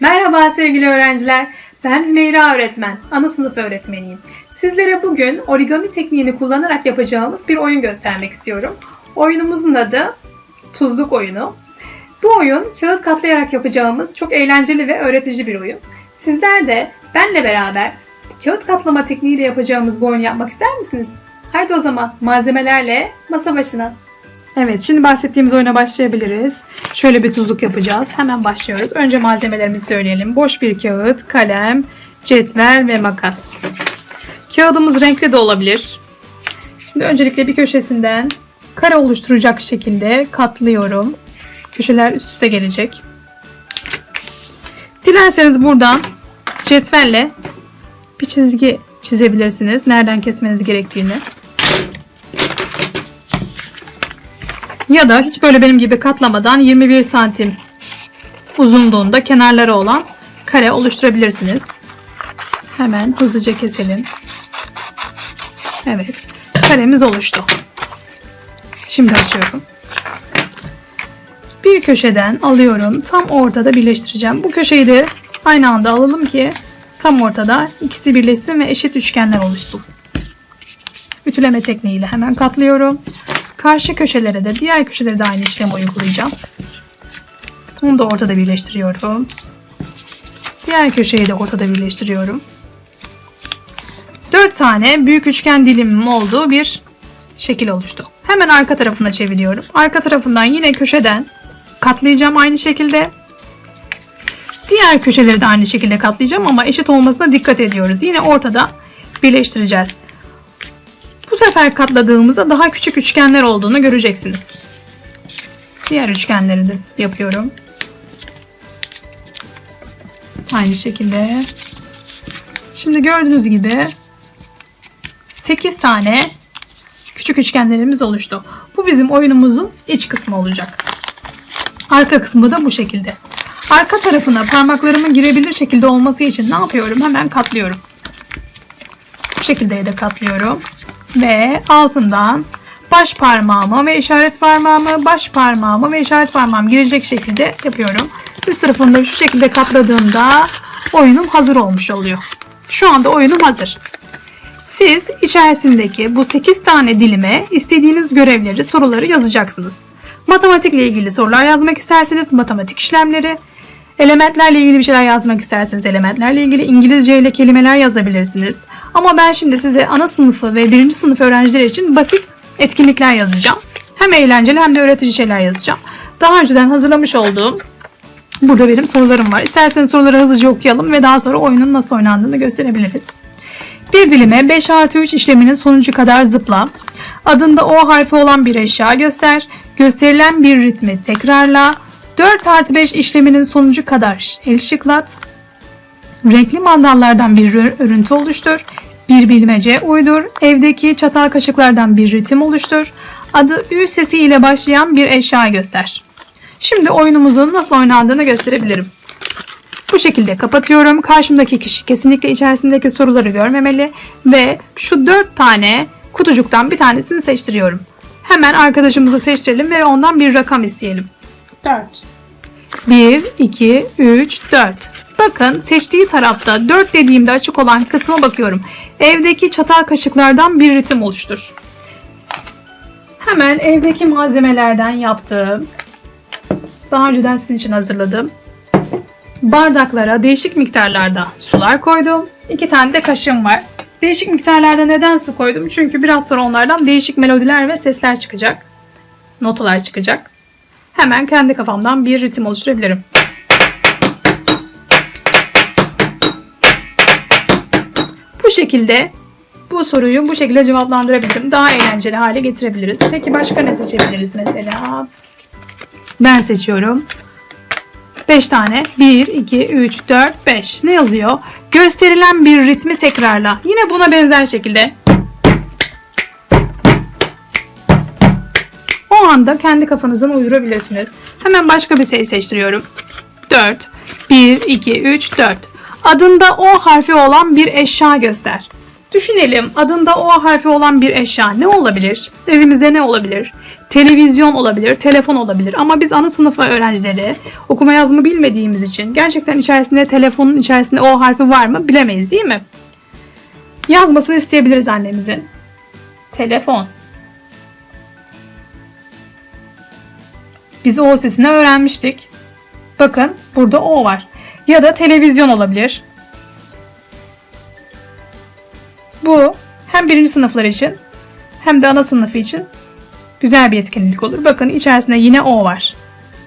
Merhaba sevgili öğrenciler. Ben Hümeyra öğretmen, ana sınıf öğretmeniyim. Sizlere bugün origami tekniğini kullanarak yapacağımız bir oyun göstermek istiyorum. Oyunumuzun adı Tuzluk Oyunu. Bu oyun kağıt katlayarak yapacağımız çok eğlenceli ve öğretici bir oyun. Sizler de benle beraber kağıt katlama tekniğiyle yapacağımız bu oyunu yapmak ister misiniz? Haydi o zaman malzemelerle masa başına. Evet, şimdi bahsettiğimiz oyuna başlayabiliriz. Şöyle bir tuzluk yapacağız. Hemen başlıyoruz. Önce malzemelerimizi söyleyelim. Boş bir kağıt, kalem, cetvel ve makas. Kağıdımız renkli de olabilir. Şimdi öncelikle bir köşesinden kare oluşturacak şekilde katlıyorum. Köşeler üst üste gelecek. Dilerseniz buradan cetvelle bir çizgi çizebilirsiniz. Nereden kesmeniz gerektiğini. Ya da hiç böyle benim gibi katlamadan 21 santim uzunluğunda kenarları olan kare oluşturabilirsiniz. Hemen hızlıca keselim. Evet. Karemiz oluştu. Şimdi açıyorum. Bir köşeden alıyorum. Tam ortada birleştireceğim. Bu köşeyi de aynı anda alalım ki tam ortada ikisi birleşsin ve eşit üçgenler oluşsun. Ütüleme tekniğiyle hemen katlıyorum. Karşı köşelere de diğer köşelere de aynı işlemi uygulayacağım. Onu da ortada birleştiriyorum. Diğer köşeyi de ortada birleştiriyorum. 4 tane büyük üçgen dilimim olduğu bir şekil oluştu. Hemen arka tarafına çeviriyorum. Arka tarafından yine köşeden katlayacağım aynı şekilde. Diğer köşeleri de aynı şekilde katlayacağım ama eşit olmasına dikkat ediyoruz. Yine ortada birleştireceğiz. Bu sefer katladığımızda daha küçük üçgenler olduğunu göreceksiniz. Diğer üçgenleri de yapıyorum. Aynı şekilde. Şimdi gördüğünüz gibi 8 tane küçük üçgenlerimiz oluştu. Bu bizim oyunumuzun iç kısmı olacak. Arka kısmı da bu şekilde. Arka tarafına parmaklarımın girebilir şekilde olması için ne yapıyorum? Hemen katlıyorum. Bu şekilde de katlıyorum ve altından baş parmağımı ve işaret parmağımı, baş parmağımı ve işaret parmağım girecek şekilde yapıyorum. Üst tarafını da şu şekilde katladığımda oyunum hazır olmuş oluyor. Şu anda oyunum hazır. Siz içerisindeki bu 8 tane dilime istediğiniz görevleri, soruları yazacaksınız. Matematikle ilgili sorular yazmak isterseniz matematik işlemleri, Elementlerle ilgili bir şeyler yazmak isterseniz elementlerle ilgili İngilizce ile kelimeler yazabilirsiniz. Ama ben şimdi size ana sınıfı ve birinci sınıf öğrencileri için basit etkinlikler yazacağım. Hem eğlenceli hem de öğretici şeyler yazacağım. Daha önceden hazırlamış olduğum burada benim sorularım var. İsterseniz soruları hızlıca okuyalım ve daha sonra oyunun nasıl oynandığını gösterebiliriz. Bir dilime 5 artı 3 işleminin sonucu kadar zıpla. Adında O harfi olan bir eşya göster. Gösterilen bir ritmi tekrarla. 4 artı 5 işleminin sonucu kadar el şıklat. Renkli mandallardan bir örüntü oluştur. Bir bilmece uydur. Evdeki çatal kaşıklardan bir ritim oluştur. Adı Ü sesi ile başlayan bir eşya göster. Şimdi oyunumuzun nasıl oynandığını gösterebilirim. Bu şekilde kapatıyorum. Karşımdaki kişi kesinlikle içerisindeki soruları görmemeli ve şu 4 tane kutucuktan bir tanesini seçtiriyorum. Hemen arkadaşımızı seçtirelim ve ondan bir rakam isteyelim. 4. 1, 2, 3, 4. Bakın seçtiği tarafta 4 dediğimde açık olan kısma bakıyorum. Evdeki çatal kaşıklardan bir ritim oluştur. Hemen evdeki malzemelerden yaptığım, daha önceden sizin için hazırladım. Bardaklara değişik miktarlarda sular koydum. İki tane de kaşığım var. Değişik miktarlarda neden su koydum? Çünkü biraz sonra onlardan değişik melodiler ve sesler çıkacak. Notalar çıkacak hemen kendi kafamdan bir ritim oluşturabilirim. Bu şekilde bu soruyu bu şekilde cevaplandırabilirim. Daha eğlenceli hale getirebiliriz. Peki başka ne seçebiliriz mesela? Ben seçiyorum. 5 tane. 1, 2, 3, 4, 5. Ne yazıyor? Gösterilen bir ritmi tekrarla. Yine buna benzer şekilde anda kendi kafanızdan uydurabilirsiniz. Hemen başka bir sayı seçtiriyorum. 4. 1, 2, 3, 4. Adında O harfi olan bir eşya göster. Düşünelim adında O harfi olan bir eşya ne olabilir? Evimizde ne olabilir? televizyon olabilir, telefon olabilir. Ama biz ana sınıf öğrencileri okuma yazma bilmediğimiz için gerçekten içerisinde telefonun içerisinde o harfi var mı bilemeyiz değil mi? Yazmasını isteyebiliriz annemizin. Telefon. Biz o sesini öğrenmiştik. Bakın burada o var. Ya da televizyon olabilir. Bu hem birinci sınıflar için hem de ana sınıfı için güzel bir etkinlik olur. Bakın içerisinde yine o var.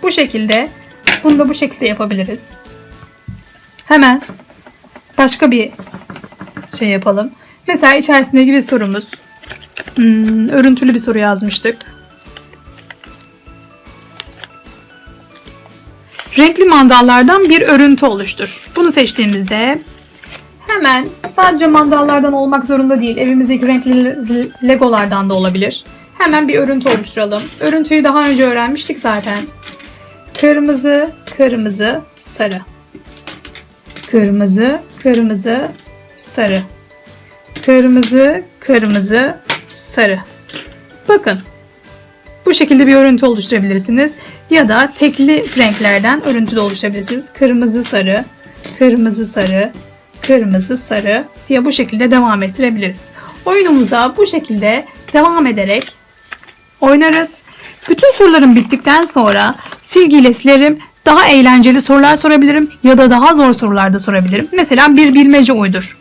Bu şekilde bunu da bu şekilde yapabiliriz. Hemen başka bir şey yapalım. Mesela içerisindeki bir sorumuz. Hmm, örüntülü bir soru yazmıştık. Renkli mandallardan bir örüntü oluştur. Bunu seçtiğimizde hemen sadece mandallardan olmak zorunda değil. Evimizdeki renkli legolardan da olabilir. Hemen bir örüntü oluşturalım. Örüntüyü daha önce öğrenmiştik zaten. Kırmızı, kırmızı, sarı. Kırmızı, kırmızı, sarı. Kırmızı, kırmızı, sarı. Bakın. Bu şekilde bir örüntü oluşturabilirsiniz. Ya da tekli renklerden örüntü de oluşturabilirsiniz. Kırmızı, sarı, kırmızı, sarı, kırmızı, sarı diye bu şekilde devam ettirebiliriz. Oyunumuza bu şekilde devam ederek oynarız. Bütün sorularım bittikten sonra silgiyle silerim. Daha eğlenceli sorular sorabilirim ya da daha zor sorular da sorabilirim. Mesela bir bilmece uydur.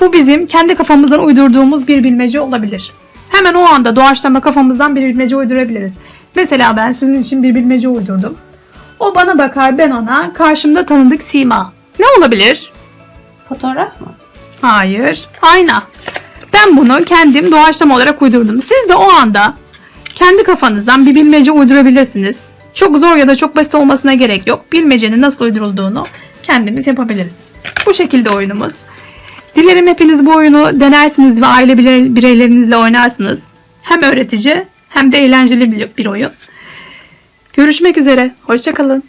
Bu bizim kendi kafamızdan uydurduğumuz bir bilmece olabilir. Hemen o anda doğaçlama kafamızdan bir bilmece uydurabiliriz. Mesela ben sizin için bir bilmece uydurdum. O bana bakar ben ona karşımda tanıdık sima. Ne olabilir? Fotoğraf mı? Hayır. Ayna. Ben bunu kendim doğaçlama olarak uydurdum. Siz de o anda kendi kafanızdan bir bilmece uydurabilirsiniz. Çok zor ya da çok basit olmasına gerek yok. Bilmecenin nasıl uydurulduğunu kendimiz yapabiliriz. Bu şekilde oyunumuz. Dilerim hepiniz bu oyunu denersiniz ve aile birey- bireylerinizle oynarsınız. Hem öğretici hem de eğlenceli bir oyun. Görüşmek üzere. Hoşçakalın.